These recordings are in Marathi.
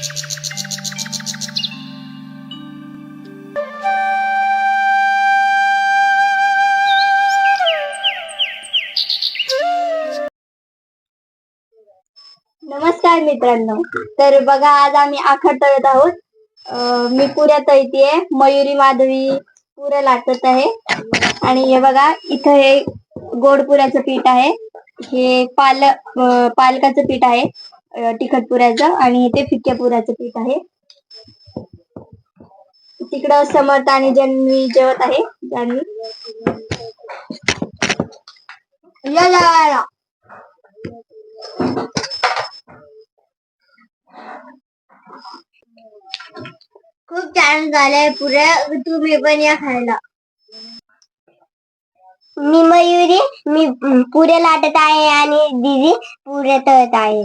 नमस्कार मित्रांनो. तर बघा आज आम्ही आखाड तळत आहोत. अं, मी पुऱ्या तळतीये. मयुरी माधवी पुऱ्या लाटत आहे. आणि हे बघा इथं हे गोड पुऱ्याचं पीठ आहे. हे पाल अं, पालकाचं पीठ आहे. तिखट पुऱ्याचं आणि इथे फिक्क्या पुऱ्याचं पीठ आहे. तिकडं समर्थ आणि जन्मी जेवत आहे. जन्मी. या. खूप छान झालंय पुऱ्या. तुम्ही पण या खायला. मी मयुरी मी पुऱ्या लाटत आहे आणि दिदी पुऱ्या तळत आहे.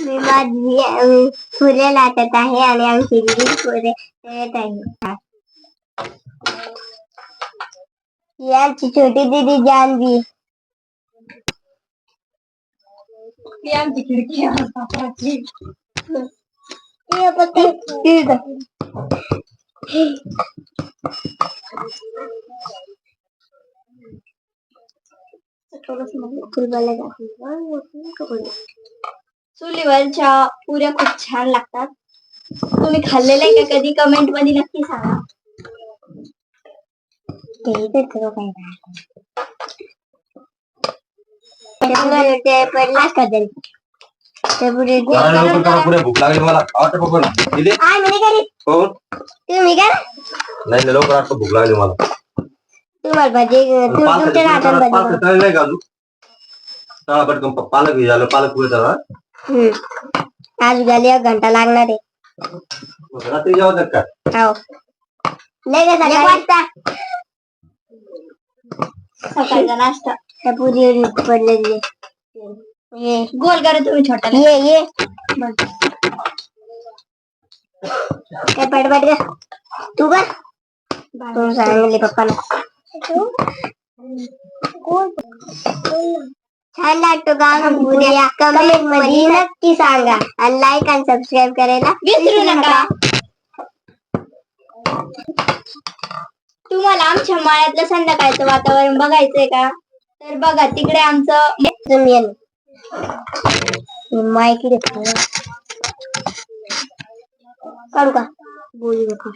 मी माझी पुऱ्या लाटत आहे आणि आमची दिदी पुऱ्या तळत आहे. छोटी दिदी जानवी. आमची खिडकी आहे. चुलीवरच्या पुऱ्या खूप छान लागतात. तुम्ही खाल्लेल्या आहे का कधी? कमेंटमध्ये नक्की सांगा. ते इथे करू काय ते पडला करेल ते पुढे जरा लवकर करा. पुढे भूक लागली मला आवडतं पकड दिदी आय म्हणे करी हो तुम्ही का नाही नाही लवकर आता भूक लागली मला. तुम्हाला भाजी तू पालक तुमच्या हाताने भाजी पालक तळलं नाही का अजून? तळा पटकन प- पालक हे झालं पालक पुढे तळा हम्म. आज झाली एक घंटा लागणार आहे. मग रात्री जेवतात का? हो. नाही का सकाळी वाजता. सकाळचा नाश्ता. त्या पुरी पडलेली. ये. गोल करा तुम्ही छोटा ये ये. काय पटपट का तू कर तू सांगले पप्पाला? छान लागतो का पुऱ्या कमेंटमध्ये नक्की सांगा. आणि लाईक आणि सबस्क्राईब करायला विसरू नका. तुम्हाला आमच्या माळ्यातलं संध्याकाळचं वातावरण बघायचंय का? तर बघा तिकडे आमचं मायकडे काढू का? बोलू नका.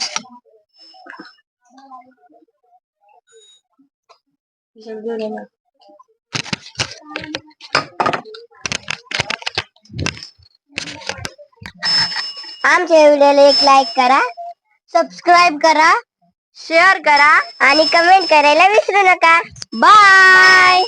आमच्या व्हिडिओला एक लाईक करा सबस्क्राईब करा शेअर करा आणि कमेंट करायला विसरू नका. बाय